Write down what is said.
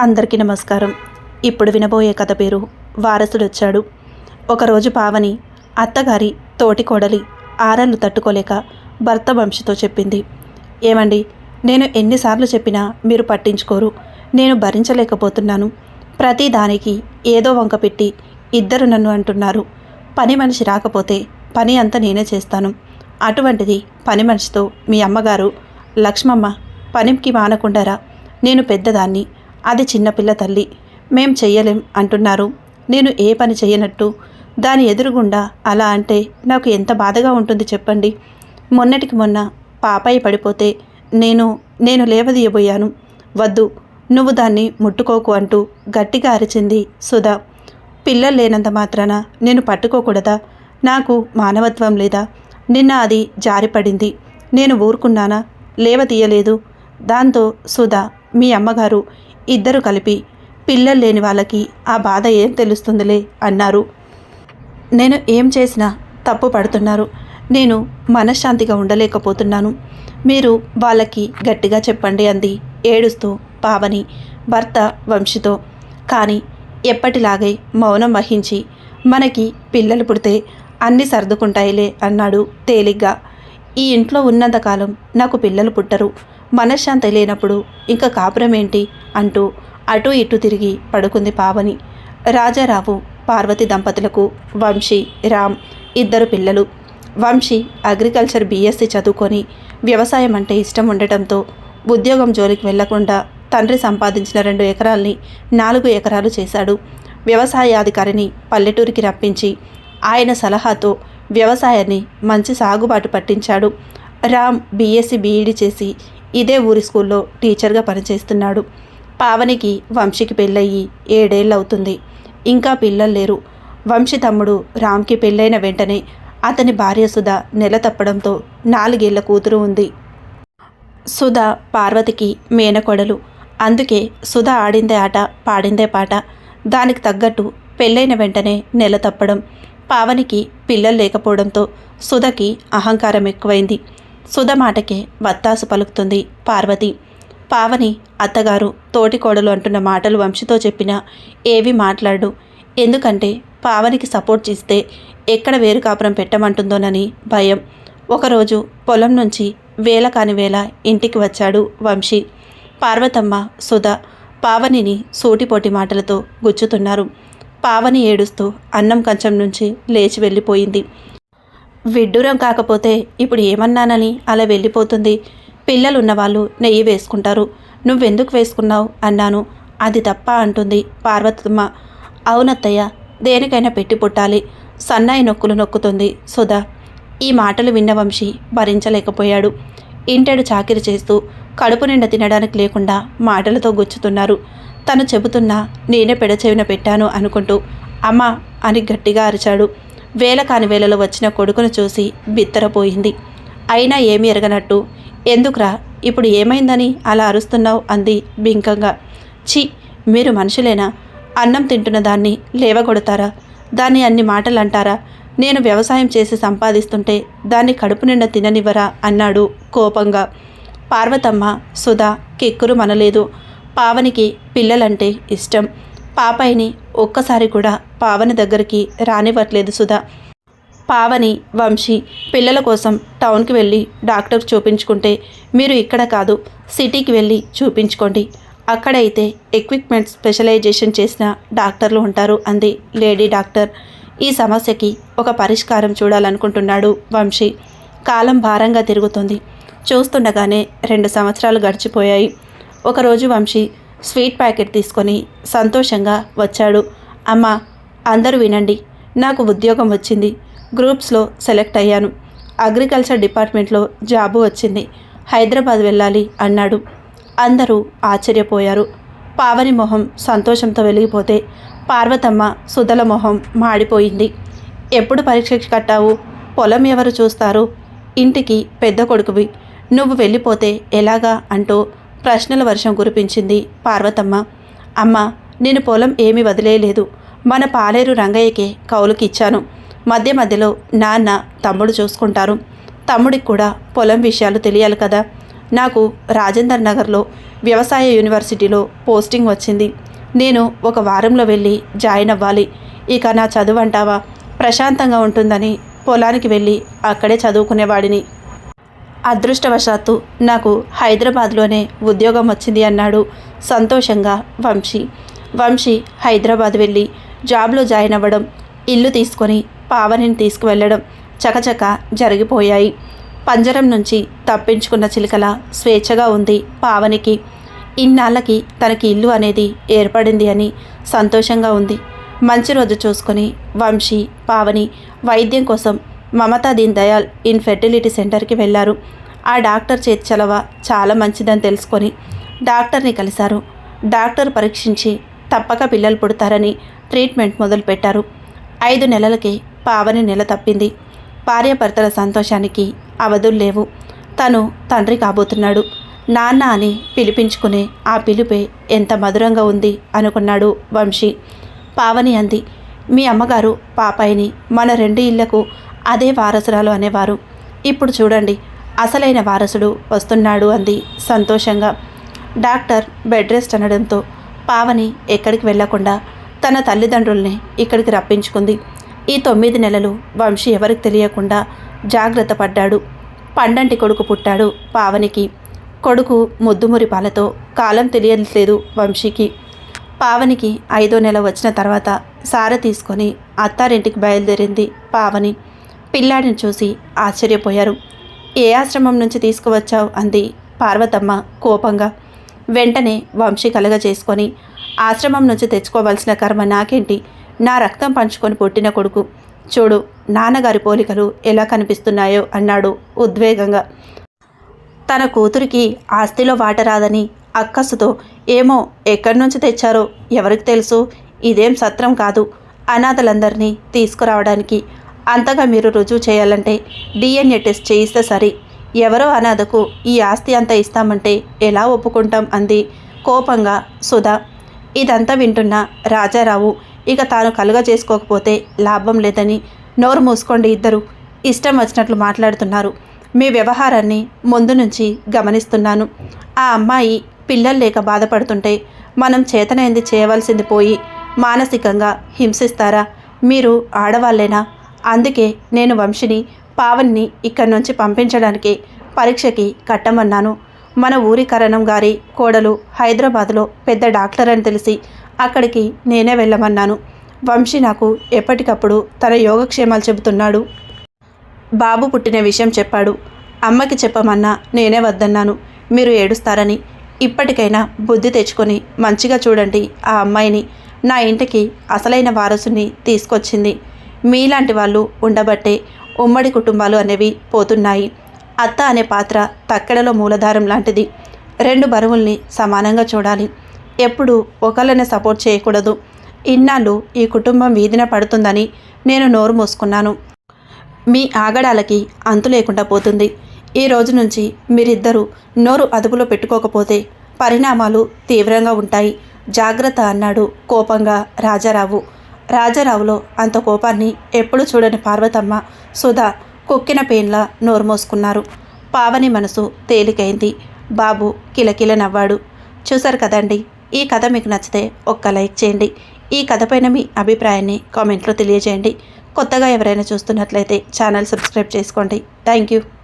అందరికీ నమస్కారం. ఇప్పుడు వినబోయే కథ పేరు వారసుడొచ్చాడు. ఒకరోజు పావని అత్తగారి తోటి కోడలి ఆరళ్ళు తట్టుకోలేక భర్త వంశతో చెప్పింది. ఏమండి నేను ఎన్నిసార్లు చెప్పినా మీరు పట్టించుకోరు. నేను భరించలేకపోతున్నాను. ప్రతి దానికి ఏదో వంక పెట్టి ఇద్దరు నన్ను అంటున్నారు. పని మనిషి రాకపోతే పని అంతా నేనే చేస్తాను. అటువంటిది పని మనిషితో మీ అమ్మగారు లక్ష్మమ్మ పనికి మానకుండారా? నేను పెద్దదాన్ని. అది చిన్నపిల్ల తల్లి. మేం చెయ్యలేం అంటున్నారు. నేను ఏ పని చేయనట్టు దాని ఎదురుగుండా అలా అంటే నాకు ఎంత బాధగా ఉంటుంది చెప్పండి. మొన్నటికి మొన్న పాపాయి పడిపోతే నేను నేను లేవదీయబోయాను. వద్దు నువ్వు దాన్ని ముట్టుకోకు అంటూ గట్టిగా అరిచింది సుధా. పిల్లలు లేనంత మాత్రాన నేను పట్టుకోకూడదా? నాకు మానవత్వం లేదా? నిన్న అది జారిపడింది నేను ఊరుకున్నానా? లేవ తీయలేదు దాంతో సుధా మీ అమ్మగారు ఇద్దరు కలిపి పిల్లలు లేని వాళ్ళకి ఆ బాధ ఏం తెలుస్తుందిలే అన్నారు. నేను ఏం చేసినా తప్పు పడుతున్నారు. నేను మనశ్శాంతిగా ఉండలేకపోతున్నాను. మీరు వాళ్ళకి గట్టిగా చెప్పండి అంది ఏడుస్తూ పావని భర్త వంశీతో. కానీ ఎప్పటిలాగే మౌనం వహించి మనకి పిల్లలు పుడితే అన్నీ సర్దుకుంటాయిలే అన్నాడు తేలిగ్గా. ఈ ఇంట్లో ఉన్నంతకాలం నాకు పిల్లలు పుట్టరు. మనశ్శాంతి లేనప్పుడు ఇంకా కాపురం ఏంటి? అంటూ అటు ఇటు తిరిగి పడుకుంది పావని. రాజారావు పార్వతి దంపతులకు వంశీ రామ్ ఇద్దరు పిల్లలు. వంశీ అగ్రికల్చర్ బీఎస్సీ చదువుకొని వ్యవసాయం అంటే ఇష్టం ఉండటంతో ఉద్యోగం జోలికి వెళ్ళకుండా తండ్రి సంపాదించిన రెండు ఎకరాల్ని నాలుగు ఎకరాలు చేశాడు. వ్యవసాయాధికారిని పల్లెటూరికి రప్పించి ఆయన సలహాతో వ్యవసాయాన్ని మంచి సాగుబాటు పట్టించాడు. రామ్ బీఎస్సీ బీఈడీ చేసి ఇదే ఊరి స్కూల్లో టీచర్గా పనిచేస్తున్నాడు. పావనికి వంశీకి పెళ్ళయ్యి ఏడేళ్ళు అవుతుంది ఇంకా పిల్లలు లేరు. వంశీ తమ్ముడు రామ్కి పెళ్ళైన వెంటనే అతని భార్య సుధ నెల తప్పడంతో నాలుగేళ్ళ కూతురు ఉంది. సుధ పార్వతికి మేనకొడలు అందుకే సుధ ఆడిందే ఆట పాడిందే పాట. దానికి తగ్గట్టు పెళ్ళైన వెంటనే నెల తప్పడం. పావనికి పిల్లలు లేకపోవడంతో సుధకి అహంకారం ఎక్కువైంది. సుధ మాటకే వత్తాసు పలుకుతుంది పార్వతి. పావని అత్తగారు తోటికోడలు అంటున్న మాటలు వంశితో చెప్పినా ఏవి మాట్లాడు. ఎందుకంటే పావనికి సపోర్ట్ చేస్తే ఎక్కడ వేరు కాపురం పెట్టమంటుందోనని భయం. ఒకరోజు పొలం నుంచి వేల కాని వేళ ఇంటికి వచ్చాడు వంశీ. పార్వతమ్మ సుధ పావనిని సూటిపోటి మాటలతో గుచ్చుతున్నారు. పావని ఏడుస్తూ అన్నం కంచం నుంచి లేచి వెళ్ళిపోయింది. విడ్డూరం కాకపోతే ఇప్పుడు ఏమన్నానని అలా వెళ్ళిపోతుంది. పిల్లలు ఉన్నవాళ్ళు నెయ్యి వేసుకుంటారు. నువ్వెందుకు వేసుకున్నావు? అన్నాను. అది తప్ప అంటుంది పార్వతమ్మ. అవునత్తయ్య దేనికైనా పెట్టి పుట్టాలి. సన్నాయి నొక్కులు నొక్కుతుంది. సుధా ఈ మాటలు విన్న వంశీ భరించలేకపోయాడు. ఇంటెడు చాకిరి చేస్తూ కడుపు నిండా తినడానికి లేకుండా మాటలతో గుచ్చుతున్నారు. తను చెబుతున్నా నేనే పెడచెవిన పెట్టాను అనుకుంటూ అమ్మ అని గట్టిగా అరిచాడు. వేల కాని వేలలో వచ్చిన కొడుకును చూసి బిత్తరపోయింది. అయినా ఏమీ ఎరగనట్టు. ఎందుకురా? ఇప్పుడు ఏమైందని అలా అరుస్తున్నావు? అంది బింకంగా. ఛీ మీరు మనుషులేనా? అన్నం తింటున్న దాన్ని లేవగొడతారా? దాన్ని అన్ని మాటలు అంటారా నేను వ్యవసాయం చేసి సంపాదిస్తుంటే దాన్ని కడుపు నిండా తిననివ్వరా? అన్నాడు కోపంగా. పార్వతమ్మ సుధా కిక్కురు మనలేదు. పావనికి పిల్లలంటే ఇష్టం. పాపాయిని ఒక్కసారి కూడా పావని దగ్గరికి రానివ్వట్లేదు సుధా. పావని వంశీ పిల్లల కోసం టౌన్కి వెళ్ళి డాక్టర్ చూపించుకుంటే మీరు ఇక్కడ కాదు సిటీకి వెళ్ళి చూపించుకోండి. అక్కడైతే ఎక్విప్మెంట్ స్పెషలైజేషన్ చేసిన డాక్టర్లు ఉంటారు అంది లేడీ డాక్టర్. ఈ సమస్యకి ఒక పరిష్కారం చూడాలనుకుంటున్నాడు వంశీ. కాలం భారంగా తిరుగుతుంది. చూస్తుండగానే రెండు సంవత్సరాలు గడిచిపోయాయి. ఒకరోజు వంశీ స్వీట్ ప్యాకెట్ తీసుకొని సంతోషంగా వచ్చాడు. అమ్మ అందరూ వినండి నాకు ఉద్యోగం వచ్చింది. గ్రూప్స్లో సెలెక్ట్ అయ్యాను. అగ్రికల్చర్ డిపార్ట్మెంట్లో జాబు వచ్చింది. హైదరాబాద్ వెళ్ళాలి అన్నాడు. అందరూ ఆశ్చర్యపోయారు. పావని మొహం సంతోషంతో వెలిగిపోతే పార్వతమ్మ సుధల మొహం మాడిపోయింది. ఎప్పుడు పరీక్ష కట్టావు? పొలం ఎవరు చూస్తారు? ఇంటికి పెద్ద కొడుకువి. నువ్వు వెళ్ళిపోతే ఎలాగా? అంటూ ప్రశ్నల వర్షం కురిపించింది పార్వతమ్మ. అమ్మ నేను పొలం ఏమీ వదిలేయలేదు. మన పాలేరు రంగయ్యకే కౌలుకిచ్చాను. మధ్య మధ్యలో నాన్న తమ్ముడు చూసుకుంటారు. తమ్ముడికి కూడా పొలం విషయాలు తెలియాలి కదా. నాకు రాజేందర్ నగర్లో వ్యవసాయ యూనివర్సిటీలో పోస్టింగ్ వచ్చింది. నేను ఒక వారంలో వెళ్ళి జాయిన్ అవ్వాలి. ఇక నా చదువు అంటావా? ప్రశాంతంగా ఉంటుందని పొలానికి వెళ్ళి అక్కడే చదువుకునేవాడిని. అదృష్టవశాత్తు నాకు హైదరాబాద్లోనే ఉద్యోగం వచ్చింది అన్నాడు సంతోషంగా వంశీ. వంశీ హైదరాబాద్ వెళ్ళి జాబ్లో జాయిన్ అవ్వడం ఇల్లు తీసుకొని పావనిని తీసుకువెళ్ళడం చకచక జరిగిపోయాయి. పంజరం నుంచి తప్పించుకున్న చిలుకల స్వేచ్ఛగా ఉంది పావనికి. ఇన్నాళ్ళకి తనకి ఇల్లు అనేది ఏర్పడింది అని సంతోషంగా ఉంది. మంచి రోజు చూసుకొని వంశీ పావని వైద్యం కోసం మమతా దీన్ దయాల్ ఇన్ ఫెర్టిలిటీ సెంటర్కి వెళ్ళారు ఆ డాక్టర్ చేతి చలవ చాలా మంచిదని తెలుసుకొని డాక్టర్ని కలిశారు. డాక్టర్ పరీక్షించి తప్పక పిల్లలు పుడతారని ట్రీట్మెంట్ మొదలుపెట్టారు. ఐదు నెలలకి పావని నెల తప్పింది. భార్యాభర్తల సంతోషానికి అవధులు లేవు. తను తండ్రి కాబోతున్నాడు. నాన్న అని పిలిపించుకునే ఆ పిలుపే ఎంత మధురంగా ఉంది అనుకున్నాడు వంశీ. పావని అంది మీ అమ్మగారు పాపాయిని మన రెండు ఇళ్ళకు అదే వారసురాలు అనేవారు. ఇప్పుడు చూడండి అసలైన వారసుడు వస్తున్నాడు అంది సంతోషంగా. డాక్టర్ బెడ్ రెస్ట్ అనడంతో పావని ఎక్కడికి వెళ్ళకుండా తన తల్లిదండ్రుల్ని ఇక్కడికి రప్పించుకుంది. ఈ తొమ్మిది నెలలు వంశీ ఎవరికి తెలియకుండా జాగ్రత్త పడ్డాడు. పండంటి కొడుకు పుట్టాడు పావనికి. కొడుకు ముద్దుమురి పాలతో కాలం తెలియట్లేదు వంశీకి. పావనికి ఐదో నెల వచ్చిన తర్వాత సార తీసుకొని అత్తారింటికి బయలుదేరింది పావని. పిల్లాడిని చూసి ఆశ్చర్యపోయారు. ఏ ఆశ్రమం నుంచి తీసుకువచ్చావు? అంది పార్వతమ్మ కోపంగా. వెంటనే వంశీ కలగ చేసుకొని ఆశ్రమం నుంచి తెచ్చుకోవాల్సిన కర్మ నాకేంటి? నా రక్తం పంచుకొని పుట్టిన కొడుకు. చూడు నాన్నగారి పోలికలు ఎలా కనిపిస్తున్నాయో అన్నాడు ఉద్వేగంగా. తన కూతురికి ఆస్తిలో వాటరాదని అక్కసుతో ఏమో ఎక్కడి నుంచి తెచ్చారో ఎవరికి తెలుసు? ఇదేం సత్రం కాదు. అనాథలందరినీ తీసుకురావడానికి అంతగా మీరు రుజువు చేయాలంటే డిఎన్ఏ టెస్ట్ చేయిస్తే సరి. ఎవరో అనాథకు ఈ ఆస్తి అంతా ఇస్తామంటే ఎలా ఒప్పుకుంటాం అంది. కోపంగా సుధా ఇదంతా వింటున్న రాజారావు ఇక తాను కలుగ చేసుకోకపోతే లాభం లేదని నోరు మూసుకోండి ఇద్దరు. ఇష్టం వచ్చినట్లు మాట్లాడుతున్నారు. మీ వ్యవహారాన్ని ముందు నుంచి గమనిస్తున్నాను. ఆ అమ్మాయి పిల్లలు లేక బాధపడుతుంటే మనం చేతనైంది చేయవలసింది పోయి మానసికంగా హింసిస్తారా? మీరు ఆడవాళ్ళేనా? అందుకే నేను వంశిని పావన్ని ఇక్కడి నుంచి పంపించడానికి పరీక్షకి కట్టమన్నాను. మన ఊరి కరణం గారి కోడలు హైదరాబాద్లో పెద్ద డాక్టర్ అని తెలిసి అక్కడికి నేనే వెళ్ళమన్నాను. వంశీ నాకు ఎప్పటికప్పుడు తన యోగక్షేమాలు చెబుతున్నాడు. బాబు పుట్టిన విషయం చెప్పాడు. అమ్మకి చెప్పమన్నా నేనే వద్దన్నాను. మీరు ఏడుస్తారని. ఇప్పటికైనా బుద్ధి తెచ్చుకొని మంచిగా చూడండి ఆ అమ్మాయిని. నా ఇంటికి అసలైన వారసుని తీసుకొచ్చింది. మీలాంటి వాళ్ళు ఉండబట్టే ఉమ్మడి కుటుంబాలు అనేవి పోతున్నాయి. అత్త అనే పాత్ర తక్కెడలో మూలధారం లాంటిది. రెండు బరువుల్ని సమానంగా చూడాలి. ఎప్పుడు ఒకళ్ళని సపోర్ట్ చేయకూడదు. ఇన్నాళ్ళు ఈ కుటుంబం వీధిన పడుతుందని నేను నోరు మూసుకున్నాను. మీ ఆగడాలకి అంతు లేకుండా పోతుంది. ఈ రోజు నుంచి మీరిద్దరూ నోరు అదుపులో పెట్టుకోకపోతే పరిణామాలు తీవ్రంగా ఉంటాయి. జాగ్రత్త అన్నాడు కోపంగా రాజారావు. రాజారావులో అంత కోపాన్ని ఎప్పుడు చూడని పార్వతమ్మ సుధా కుక్కిన పేన్లా నోరు మోసుకున్నారు. పావని మనసు తేలికైంది. బాబు కిలకిల నవ్వాడు. చూశారు కదండి ఈ కథ మీకు నచ్చితే ఒక్క లైక్ చేయండి. ఈ కథపైన మీ అభిప్రాయాన్ని కామెంట్లో తెలియజేయండి. కొత్తగా ఎవరైనా చూస్తున్నట్లయితే ఛానల్ సబ్స్క్రైబ్ చేసుకోండి. Thank you.